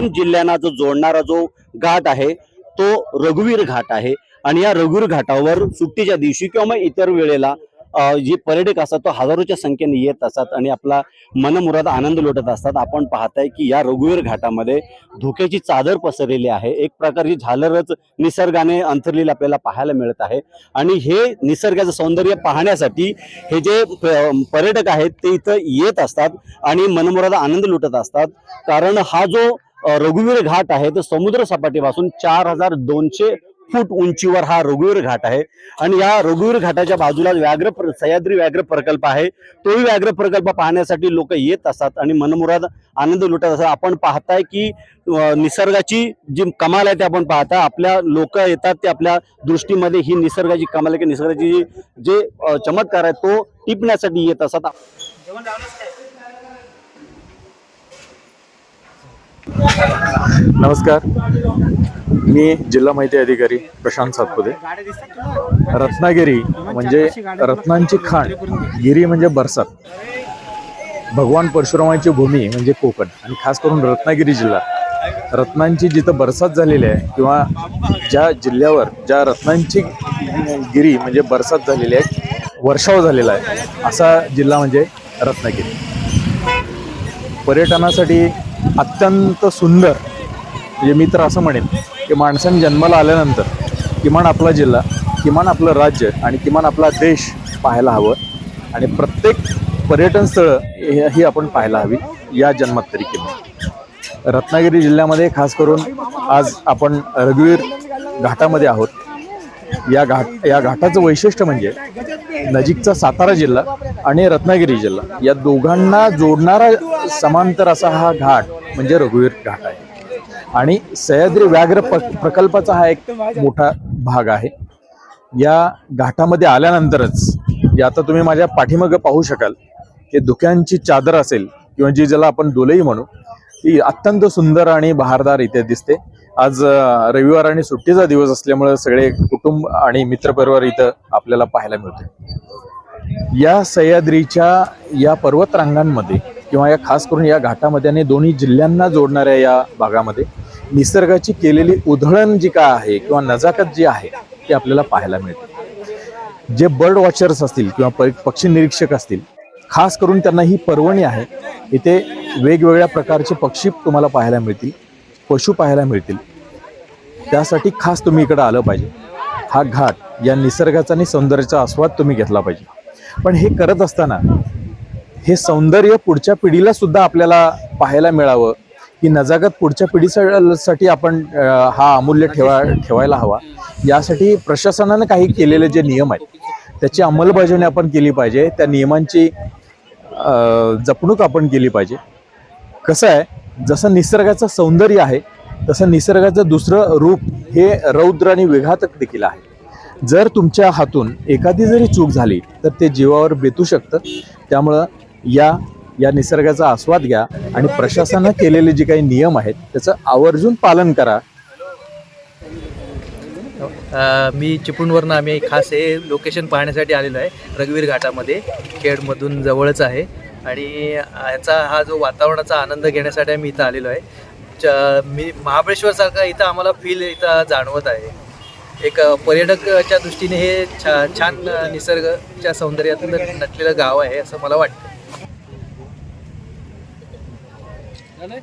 दोन जिल्ह्यांना जो जोडणारा जो घाट आहे तो रघुवीर घाट आहे. आणि या रघुवीर घाटावर सुट्टीच्या दिवशी किंवा मग इतर वेळेला जे पर्यटक असतात तो हजारोच्या संख्येने येत असतात आणि आपला मनमुराद आनंद लुटत असतात. आपण पाहताय की या रघुवीर घाटामध्ये धुक्याची चादर पसरलेली आहे. एक प्रकारची झालरच निसर्गाने अंथरलेली आपल्याला पाहायला मिळत आहे. आणि हे निसर्गाचं सौंदर्य पाहण्यासाठी हे जे प- पर्यटक आहेत ते इथं येत असतात आणि मनमुराद आनंद लुटत असतात. कारण हा जो रघुवीर घाट आहे. तो समुद्र सपाटीपासून चार हजार दोनशे फूट उंचीवर हा रघुवीर घाट आहे. आणि या रघुवीर घाटाच्या बाजूला व्याघ्र सह्याद्री व्याघ्र प्रकल्प आहे. तोही व्याघ्र प्रकल्प पाहण्यासाठी लोक येत असतात आणि मनमुराद आनंद लुटत असतात. आपण पाहताय की निसर्गाची जी कमाल आहे ते आपण पाहता आपल्या लोक येतात ते आपल्या दृष्टीमध्ये ही निसर्गाची कमाल आहे की निसर्गाची जी- जे चमत्कार आहे तो टिपण्यासाठी येत असतात. नमस्कार. मी जिल्हा माहिती अधिकारी प्रशांत सातपुते. रत्नागिरी म्हणजे रत्नांची खाण गिरी म्हणजे बरसात. भगवान परशुरामाची भूमी म्हणजे कोकण आणि खास करून रत्नागिरी जिल्हा. रत्नांची जिथं बरसात झालेली आहे किंवा ज्या जिल्ह्यावर ज्या रत्नांची गिरी म्हणजे बरसात झालेली आहे वर्षाव झालेला आहे असा जिल्हा म्हणजे रत्नागिरी. पर्यटनासाठी अत्यंत सुंदर म्हणजे मी तर असं म्हणेन की माणसाने जन्माला आल्यानंतर किमान आपला जिल्हा किमान आपलं राज्य आणि किमान आपला देश पाहायला हवं. आणि प्रत्येक पर्यटन स्थळं हे- ही आपण पाहायला हवी या जन्मात तरी किमान. रत्नागिरी जिल्ह्यामध्ये खास करून आज आपण रघुवीर घाटामध्ये आहोत. या घाट या घाटाचं वैशिष्ट्य म्हणजे नजीकचा सातारा जिल्हा आणि रत्नागिरी जिल्हा. या दोघांना जोडणारा समांतर असा हा घाट म्हणजे रघुवीर घाट आहे. आणि सह्याद्री व्याघ्र प्रकल्पाचा हा एक मोठा भाग आहे. या घाटामध्ये आल्यानंतरच जे आता तुम्ही माझ्या पाठीमागं पाहू शकाल की धुक्यांची चादर असेल किंवा जी ज्याला आपण डोलई म्हणू ती अत्यंत सुंदर आणि बहारदार इथे दिसते. आज रविवार आणि सुट्टीचा दिवस असल्यामुळे सगळे कुटुंब आणि मित्रपरिवार इथं आपल्याला पाहायला मिळते या सह्याद्रीच्या या पर्वत रांगांमध्ये किंवा या खास करून या घाटामध्ये आणि दोन्ही जिल्ह्यांना जोडणाऱ्या या भागामध्ये निसर्गाची केलेली उधळण जी काय आहे किंवा नजाकत जी आहे ती आपल्याला पाहायला मिळते. जे बर्ड वॉचर्स असतील किंवा प- पक्षी निरीक्षक असतील खास करून त्यांना ही पर्वणी आहे. इथे वेगवेगळ्या प्रकारचे पक्षी तुम्हाला पाहायला मिळतील पशु पाहायला मिळतील. त्यासाठी खास तुम्ही इकडं आलं पाहिजे. हा घाट या निसर्गाचा आणि सौंदर्याचा आस्वाद तुम्ही घेतला पाहिजे. पण हे करत असताना हे सौंदर्य पुढच्या पिढीला सुद्धा आपल्याला पाहायला मिळावं. ही नजाकत पुढच्या पिढीसाठी आपण हा अमूल्य ठेवा ठेवायला हवा. यासाठी प्रशासनानं काही केलेले जे नियम आहेत त्याची अंमलबजावणी आपण केली पाहिजे. त्या नियमांची जपणूक आपण केली पाहिजे. कसं आहे जसं निसर्गाचं सौंदर्य आहे तसं निसर्गाचं दुसरं रूप हे रौद्र आणि विघातक देखील आहे. जर तुमच्या हातून एखादी जरी चूक झाली तर ते जीवावर बेतू शकतं. त्यामुळं या या निसर्गाचा आस्वाद घ्या आणि प्रशासनानं केलेले जे काही नियम आहेत त्याचं आवर्जून पालन करा. आ, मी चिपळूणवरनं आम्ही खास हे लोकेशन पाहण्यासाठी आलेलो आहे. रघुवीर घाटामध्ये खेडमधून जवळच आहे. आणि ह्याचा हा जो वातावरणाचा आनंद घेण्यासाठी आम्ही इथं आलेलो आहे. च मी महाबळेश्वरसारखा इथं आम्हाला फील इथं जाणवत आहे. एक पर्यटकच्या पर्यटकाच्या दृष्टीने हे छा छान निसर्गच्या निसर्गाच्या सौंदर्यातून नटलेलं गाव आहे असं मला वाटतं. ना?